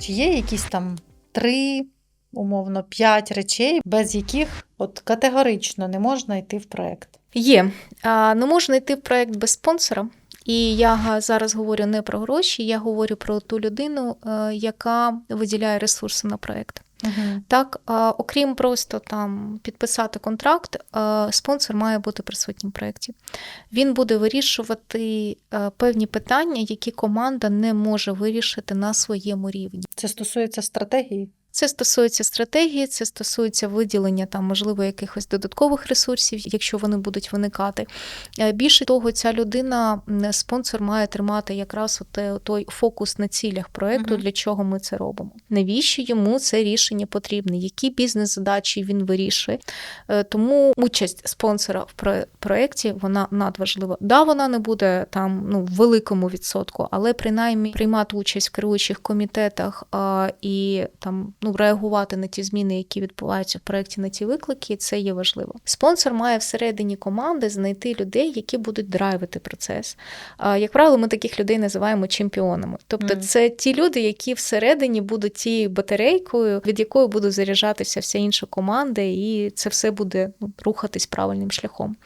Чи є якісь там три, умовно, п'ять речей, без яких от категорично не можна йти в проект? Є. Не можна йти в проект без спонсора. І я зараз говорю не про гроші, я говорю про ту людину, е, яка виділяє ресурси на проект. Угу. Так, а, окрім просто там підписати контракт, спонсор має бути присутнім в проєкті. Він буде вирішувати певні питання, які команда не може вирішити на своєму рівні. Це стосується стратегії. Це стосується стратегії, це стосується виділення там, можливо, якихось додаткових ресурсів, якщо вони будуть виникати. Е, Більше того, ця людина, спонсор має тримати якраз оте- той фокус на цілях проекту, Мгм. для чого ми це робимо. Навіщо йому це рішення потрібне? Які бізнес-задачі він вирішує? Е, Тому участь спонсора в про- проєкті вона надважлива. Да, вона не буде там ну, в великому відсотку, але принаймні приймати участь в керуючих комітетах а, і там ну, реагувати на ті зміни, які відбуваються в проєкті на ті виклики, це є важливо. Спонсор має всередині команди знайти людей, які будуть драйвити процес. Як правило, ми таких людей називаємо чемпіонами. Тобто, це ті люди, які всередині будуть тією батарейкою, від якої буде заряджатися вся інша команда, і це все буде ну, рухатись правильним шляхом.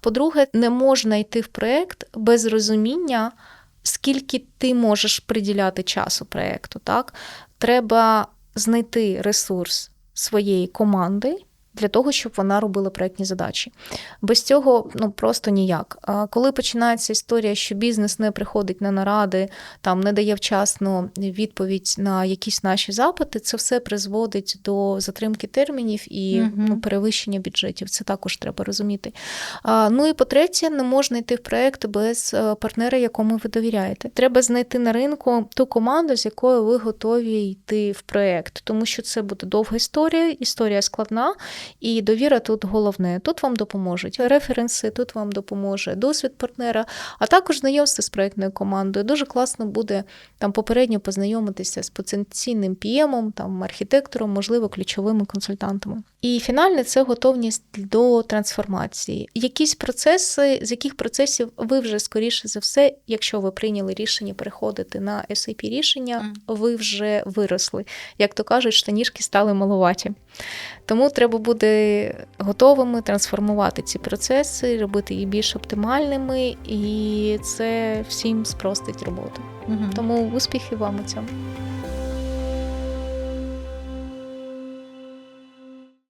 По-друге, не можна йти в проєкт без розуміння, скільки ти можеш приділяти часу проєкту. Так? Треба знайти ресурс своєї команди. Для того, щоб вона робила проєктні задачі. Без цього ну просто ніяк. А коли починається історія, що бізнес не приходить на наради, там не дає вчасно відповідь на якісь наші запити, це все призводить до затримки термінів і Мгм. ну, перевищення бюджетів. Це також треба розуміти. А, ну і по-третє, не можна йти в проект без е, партнера, якому ви довіряєте. Треба знайти на ринку ту команду, з якою ви готові йти в проект, тому що це буде довга історія, історія складна, і довіра тут головне. Тут вам допоможуть референси, тут вам допоможе досвід партнера, а також знайомство з проектною командою. Дуже класно буде там попередньо познайомитися з потенційним піємом, там архітектором, можливо, ключовими консультантами. І фінальне це готовність до трансформації. Якісь процеси, з яких процесів ви вже скоріше за все, якщо ви прийняли рішення переходити на SAP рішення, ви вже виросли. Як то кажуть, штанішки стали малуваті. Тому треба буде готовими трансформувати ці процеси, робити їх більш оптимальними, і це всім спростить роботу. Угу. Тому успіхів вам у цьому.